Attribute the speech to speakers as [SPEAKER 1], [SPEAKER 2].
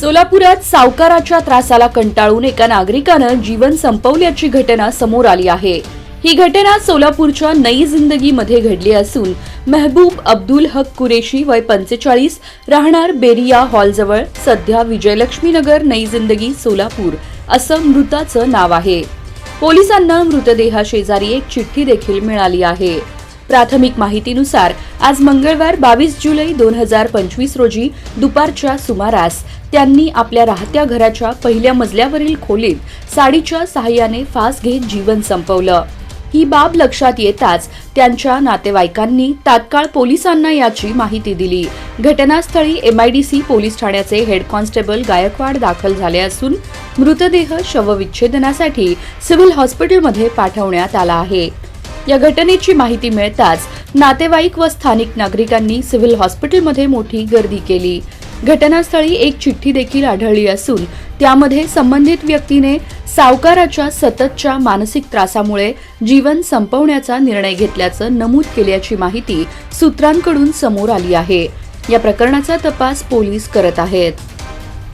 [SPEAKER 1] सोलापुरात सावकाराच्या त्रासाला कंटाळून एका नागरिकानं जीवन संपवल्याची घटना समोर आली आहे. ही घटना सोलापूरच्या नई जिंदगीमध्ये घडली असून मेहबूब अब्दुल हक कुरेशी वय पंचेचाळीस राहणार बेरिया हॉलजवळ सध्या विजयलक्ष्मी नगर नई जिंदगी सोलापूर असं मृताचं नाव आहे. पोलिसांना मृतदेहाशेजारी एक चिठ्ठी देखील मिळाली आहे. प्राथमिक माहितीनुसार आज मंगळवार बावीस जुलै दोन हजार पंचवीस रोजी दुपारच्या सुमारास त्यांनी आपल्या राहत्या घराच्या पहिल्या मजल्यावरील खोलीत साडीच्या सहाय्याने फास घेत जीवन संपवलं. ही बाब लक्षात येताच त्यांच्या नातेवाईकांनी तात्काळ पोलिसांना याची माहिती दिली. घटनास्थळी एमआयडीसी पोलीस ठाण्याचे हेड कॉन्स्टेबल गायकवाड दाखल झाले असून मृतदेह शवविच्छेदनासाठी सिव्हिल हॉस्पिटलमध्ये पाठवण्यात आला आहे. या घटनेची माहिती मिळताच नातेवाईक व स्थानिक नागरिकांनी सिव्हिल हॉस्पिटलमध्ये मोठी गर्दी केली. घटनास्थळी एक चिठ्ठी देखील आढळली असून त्यामध्ये संबंधित व्यक्तीने सावकाराच्या सततच्या मानसिक त्रासामुळे जीवन संपवण्याचा निर्णय घेतल्याचं नमूद केल्याची माहिती सूत्रांकडून समोर आली आहे. या प्रकरणाचा तपास पोलीस करत आहेत.